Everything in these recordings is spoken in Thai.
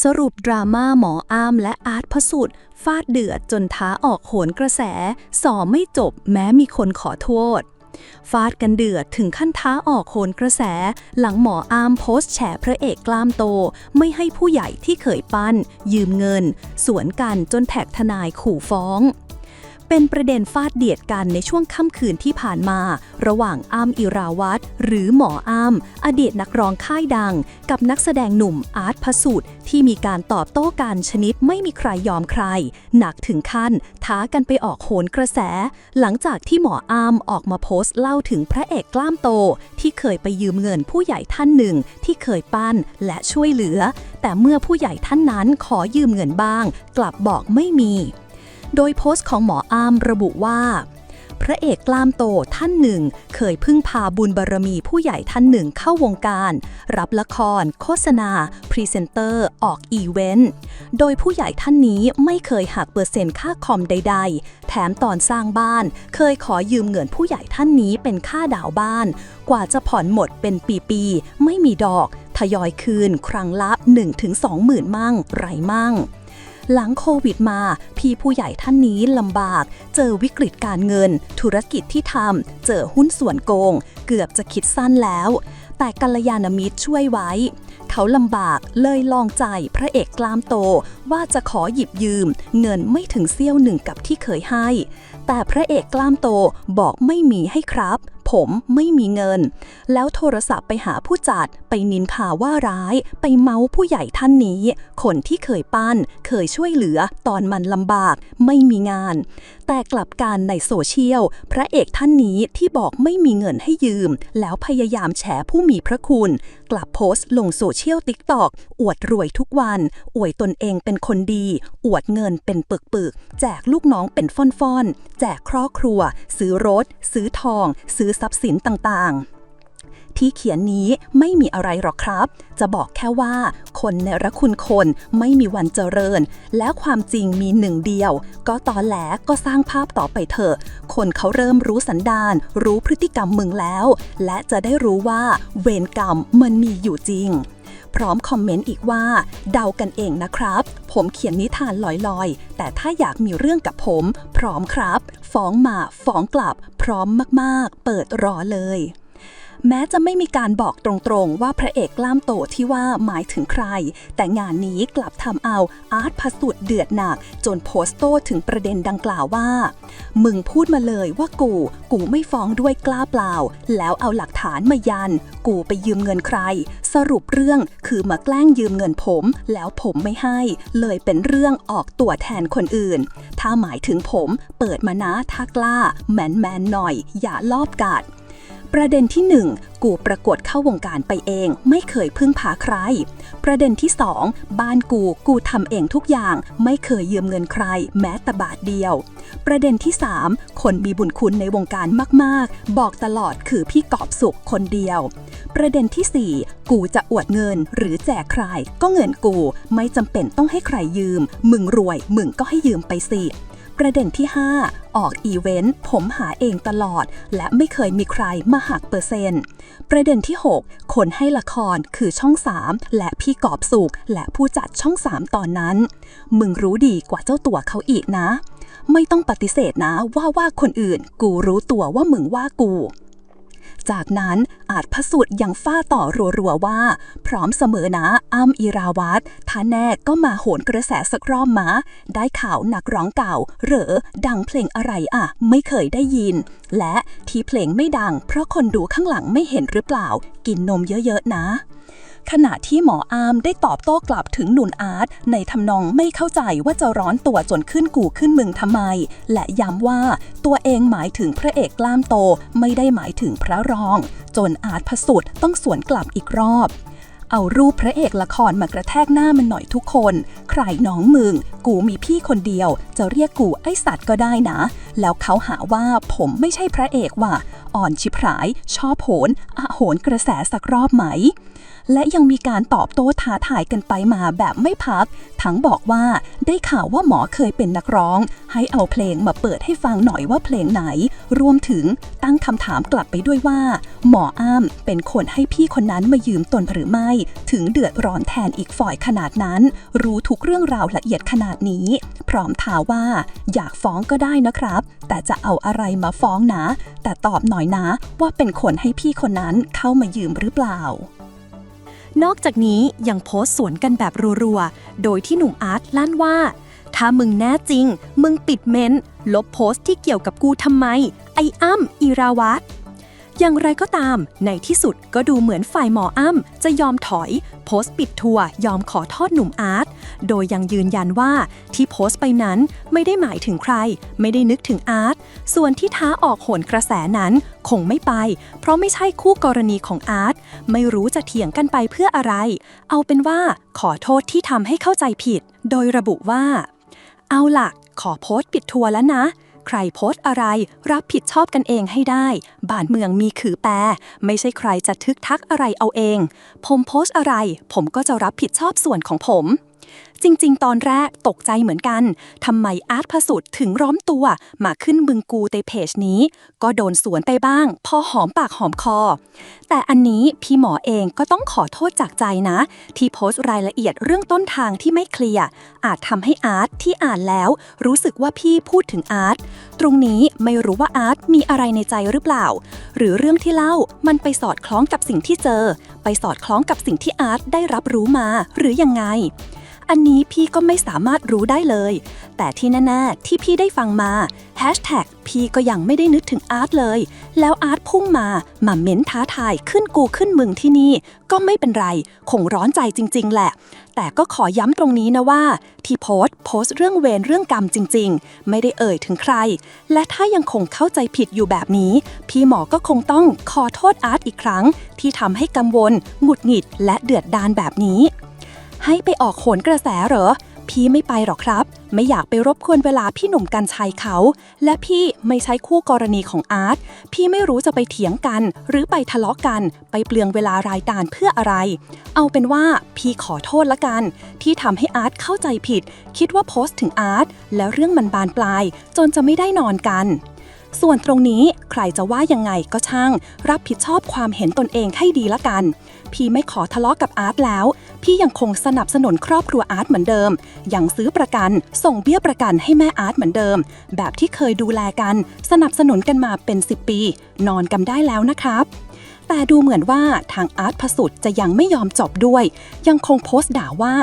สรุปดราม่าหมออามและอาร์ตพสุดฟาดเดือดจนท้าออกโหนกระแส สอไม่จบแม้มีคนขอโทษ ฟาดกันเดือดถึงขั้นท้าออกโหนกระแส หลังหมออามโพสต์แฉพระเอกกล้ามโต ไม่ให้ผู้ใหญ่ที่เคยปั้น ยืมเงิน สวนกันจนแท็กทนายขู่ฟ้อง เป็นประเด็นฟาดเดียดกันในช่วงค่ำคืนที่ผ่านมา ระหว่างอ้ำอิราวัตรหรือหมออ้ำอดีตนักร้องค่ายดัง กับนักแสดงหนุ่มอาร์ตพสุดที่มีการตอบโต้กันชนิดไม่มีใครยอมใคร หนักถึงขั้นท้ากันไปออกโหนกระแส หลังจากที่หมออ้ำออกมาโพสต์เล่าถึงพระเอกกล้ามโต ที่เคยไปยืมเงินผู้ใหญ่ท่านหนึ่งที่เคยปั้นและช่วยเหลือ แต่เมื่อผู้ใหญ่ท่านนั้นขอยืมเงินบ้าง กลับบอกไม่มี โดยโพสต์ของหมออามระบุว่า พระเอกกล้ามโตท่านหนึ่ง เคยพึ่งพาบุญบารมีผู้ใหญ่ท่านหนึ่งเข้าวงการ รับละคร โฆษณา พรีเซนเตอร์ ออกอีเวนต์ โดยผู้ใหญ่ท่านนี้ไม่เคยหักเปอร์เซ็นต์ค่าคอมใด ๆ แถมตอนสร้างบ้าน เคยขอยืมเงินผู้ใหญ่ท่านนี้เป็นค่าดาวบ้าน กว่าจะผ่อนหมดเป็นปีๆไม่มีดอก ทยอยคืน ครั้งละ 1-2 หมื่นมั่งไรมั่ง หลังโควิดมา พี่ผู้ใหญ่ท่านนี้ลำบาก เจอวิกฤตการเงิน ธุรกิจที่ทำ เจอหุ้นส่วนโกง เกือบจะคิดสั้นแล้ว แต่กัลยาณมิตรช่วยไว้ เขาลำบากเลยลองใจพระเอกกล้ามโตว่าจะขอหยิบยืม เงินไม่ถึงเสี้ยวหนึ่งกับที่เคยให้ แต่พระเอกกล้ามโตบอกไม่มีให้ครับ ผมไม่มีเงิน แล้วโทรศัพท์ไปหาผู้จัด ไปนินทาว่าร้าย ไปเมาผู้ใหญ่ท่านนี้ คนที่เคยปั้น เคยช่วยเหลือตอนมันลำบาก ไม่มีงาน แต่กลับการในโซเชียล พระเอกท่านนี้ที่บอกไม่มีเงินให้ยืม แล้วพยายามแฉผู้มีพระคุณ กลับโพสต์ลงโซเชียลติ๊กตอกอวดรวยทุกวัน อวยตนเองเป็นคนดี อวดเงินเป็นปึกๆแจกลูกน้องเป็นฟ่อนๆ แจกครอบครัว ซื้อรถ ซื้อทอง ซื้อทรัพย์สินต่างๆ ที่เขียนนี้ไม่มีอะไรหรอกครับ จะบอกแค่ว่า คนในรคุณคนไม่มีวันเจริญ และความจริงมีหนึ่งเดียว ก็ตอนแหลก็สร้างภาพต่อไปเถอะ คนเขาเริ่มรู้สันดาน รู้พฤติกรรมมึงแล้ว และจะได้รู้ว่าเวรกรรมมันมีอยู่จริงพร้อมคอมเมนต์อีกว่า เดากันเองนะครับ ผมเขียนนิทานลอยๆ แต่ถ้าอยากมีเรื่องกับผม พร้อมครับ ฟ้องมาฟ้องกลับ พร้อมมากๆ เปิดรอเลย แม้จะไม่มีการบอกตรงๆ ว่าพระเอกกล้ามโตที่ว่าหมายถึงใคร แต่งานนี้กลับทำเอาอาร์ตพสุดเดือดหนัก จนโพสต์โต้ถึงประเด็นดังกล่าวว่า มึงพูดมาเลยว่ากู กูไม่ฟ้องด้วยกล้าเปล่า แล้วเอาหลักฐานมายัน กูไปยืมเงินใคร สรุปเรื่องคือมาแกล้งยืมเงินผม แล้วผมไม่ให้ เลยเป็นเรื่องออกตัวแทนคนอื่น ถ้าหมายถึงผม เปิดมานะถ้ากล้า แมนแมนหน่อย อย่าลอบกัด ประเด็นที่ 1 กูประกวดเข้าวงการไปเอง ไม่เคยพึ่งพาใคร ประเด็นที่ 2 บ้านกูกูทำเองทุกอย่าง ไม่เคยยืมเงินใคร แม้แต่บาทเดียว ประเด็นที่ 3 คนมีบุญคุณในวงการมาก ๆ บอกตลอดคือพี่กอบสุขคนเดียว ประเด็นทีสี่4 กูจะอวดเงินหรือแจกใคร ก็เงินกูไม่จำเป็นต้องให้ใครยืม มึงรวยมึงก็ให้ยืมไปสิ ประเด็นที่ 5 ออกอีเวนต์ผมหาเองตลอด และไม่เคยมีใครมาหักเปอร์เซ็นต์ ประเด็นที่ 6 คนให้ละครคือช่อง 3 และพี่กอบสุขและผู้จัดช่อง 3 ตอนนั้น มึงรู้ดีกว่าเจ้าตัวเขาอีกนะ ไม่ต้องปฏิเสธนะว่าว่าคนอื่น กูรู้ตัวว่ามึงว่ากูจากนั้น อาจพสุดยังฟ้าต่อรัวๆว่า พร้อมเสมอนะอ้ำอิราวัตรถ้าแน่ก็มาโหนกระแสสักรอบมาได้ข่าวนักร้องเก่า เหรอดังเพลงอะไรอะ ไม่เคยได้ยิน และที่เพลงไม่ดัง เพราะคนดูข้างหลังไม่เห็นหรือเปล่า กินนมเยอะๆนะขณะที่หมออามได้ตอบโต้กลับถึงหนุนอาร์ตในทำนองไม่เข้าใจว่าจะร้อนตัวจนขึ้นกูขึ้นมึงทำไม และย้ำว่าตัวเองหมายถึงพระเอกกล้ามโตไม่ได้หมายถึงพระรอง จนอาร์ตพระสุดต้องสวนกลับอีกรอบ เอารูปพระเอกละครมากระแทกหน้ามันหน่อยทุกคน ใครน้องมึง กูมีพี่คนเดียว จะเรียกกูไอสัตว์ก็ได้นะ แล้วเขาหาว่าผมไม่ใช่พระเอกว่ะ อ่อนชิบหาย ชอบโหนอะโหนกระแสสักรอบไหม และยังมีการตอบโต้ท้าทายกันไปมาแบบไม่พัก ทั้งบอกว่าได้ข่าวว่าหมอเคยเป็นนักร้อง ให้เอาเพลงมาเปิดให้ฟังหน่อยว่าเพลงไหน รวมถึงตั้งคำถามกลับไปด้วยว่า หมออ้ำเป็นคนให้พี่คนนั้นมายืมตนหรือไม่ ถึงเดือดร้อนแทนอีกฝ่ายขนาดนั้น รู้ทุกเรื่องราวละเอียดขนาดนี้ พร้อมท้าว่า อยากฟ้องก็ได้นะครับ แต่จะเอาอะไรมาฟ้องนะ แต่ตอบหน่อยนะว่าเป็นคนให้พี่คนนั้นเข้ามายืมหรือเปล่า นอกจากนี้ยังโพสต์สวนกันแบบรัวๆ โดยที่หนุ่มอาร์ตลั่นว่า ถ้ามึงแน่จริง มึงปิดเมนต์ลบโพสต์ที่เกี่ยวกับกูทำไม ไอ้อ้ำอีราวัต อย่างไรก็ตาม ในที่สุดก็ดูเหมือนฝ่ายหมออ้ำจะยอมถอย โพสต์ปิดทัวร์ยอมขอโทษหนุ่มอาร์ต โดยยังยืนยันว่าที่โพสต์ไปนั้นไม่ได้หมายถึงใคร ไม่ได้นึกถึงอาร์ต ส่วนที่ท้าออกโหนกระแสนั้นคงไม่ไป เพราะไม่ใช่คู่กรณีของอาร์ต ไม่รู้จะเถียงกันไปเพื่ออะไร เอาเป็นว่าขอโทษที่ทำให้เข้าใจผิด โดยระบุว่า เอาล่ะ ขอโพสต์ปิดทัวร์แล้วนะ ใครโพสต์อะไร รับผิดชอบกันเองให้ได้ บ้านเมืองมีขือแปร ไม่ใช่ใครจะทึกทักอะไรเอาเอง ผมโพสต์อะไร ผมก็จะรับผิดชอบส่วนของผม จริง ๆ ตอนแรกตกใจเหมือนกัน ทำไมอาร์ตพสุดถึงร้อมตัวมาขึ้นบึงกูในเพจนี้ ก็โดนสวนไปบ้าง พอหอมปากหอมคอ แต่อันนี้พี่หมอเองก็ต้องขอโทษจากใจนะ ที่โพสต์รายละเอียดเรื่องต้นทางที่ไม่เคลียร์อาจทำให้อาร์ตที่อ่านแล้ว รู้สึกว่าพี่พูดถึงอาร์ตตรงนี้ไม่รู้ว่าอาร์ตมีอะไรในใจหรือเปล่า หรือเรื่องที่เล่ามันไปสอดคล้องกับสิ่งที่เจอ ไปสอดคล้องกับสิ่งที่อาร์ตได้รับรู้มา หรือยังไง อันนี้พี่ก็ไม่สามารถรู้ได้เลย แต่ที่แน่ๆที่พี่ได้ฟังมาแฮชแท็กพี่ก็ยังไม่ได้นึกถึงอาร์ตเลย แล้วอาร์ตพุ่งมามาเม้นท้าทายขึ้นกูขึ้นมึงที่นี่ ก็ไม่เป็นไร คงร้อนใจจริง ๆ แหละ แต่ก็ขอย้ำตรงนี้นะว่า ที่โพสต์โพสต์เรื่องเวรเรื่องกรรมจริง ๆ ไม่ได้เอ่ยถึงใคร และถ้ายังคงเข้าใจผิดอยู่แบบนี้ พี่หมอก็คงต้องขอโทษอาร์ตอีกครั้ง ที่ทำให้กังวลหงุดหงิดและเดือดดานแบบนี้ ให้ไปออกโขนกระแสเหรอ พี่ไม่ไปหรอกครับ ไม่อยากไปรบกวนเวลาพี่หนุ่มกัญชัยเขา และพี่ไม่ใช่คู่กรณีของอาร์ต พี่ไม่รู้จะไปเถียงกัน หรือไปทะเลาะกัน ไปเปลืองเวลารายการเพื่ออะไร เอาเป็นว่าพี่ขอโทษละกัน ที่ทำให้อาร์ตเข้าใจผิด คิดว่าโพสต์ถึงอาร์ตแล้วเรื่องมันบานปลาย จนจะไม่ได้นอนกันส่วนตรงนี้ ใครจะว่ายังไงก็ช่าง รับผิดชอบความเห็นตนเองให้ดีละกัน พี่ไม่ขอทะเลาะกับอาร์ตแล้ว พี่ยังคงสนับสนุนครอบครัวอาร์ตเหมือนเดิม ยังซื้อประกัน ส่งเบี้ยประกันให้แม่อาร์ตเหมือนเดิม แบบที่เคยดูแลกัน สนับสนุนกันมาเป็น 10 ปี นอนกันได้แล้วนะครับแต่ดูเหมือนว่าทางอาร์ตพสุดจะยังไม่ยอมจบด้วย ยังคงโพสต์ด่าว่า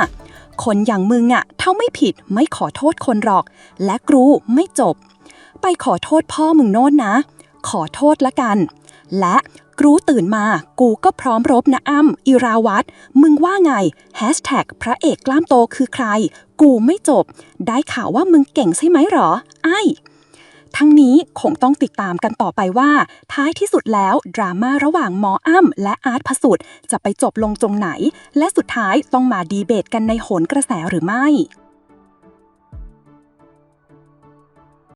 คนอย่างมึงอะเท่าไม่ผิดไม่ขอโทษคนหรอก และกรูไม่จบ ไปขอโทษพ่อมึงโน่นนะ ขอโทษละกัน และกรู้ตื่นมา กูก็พร้อมรบนะอ้ำอิราวัตมึงว่าไงแฮชแท็กพระเอกกล้ามโตคือใคร กูไม่จบ ได้ข่าวว่ามึงเก่งใช่ไหมหรอ ไอ้ทั้งนี้คงต้องติดตามกันต่อไปว่า ท้ายที่สุดแล้วดราม่าระหว่างหมออ้ำและอาร์ตพสุดจะไปจบลงตรงไหน และสุดท้ายต้องมาดีเบตกันในโหนกระแสหรือไม่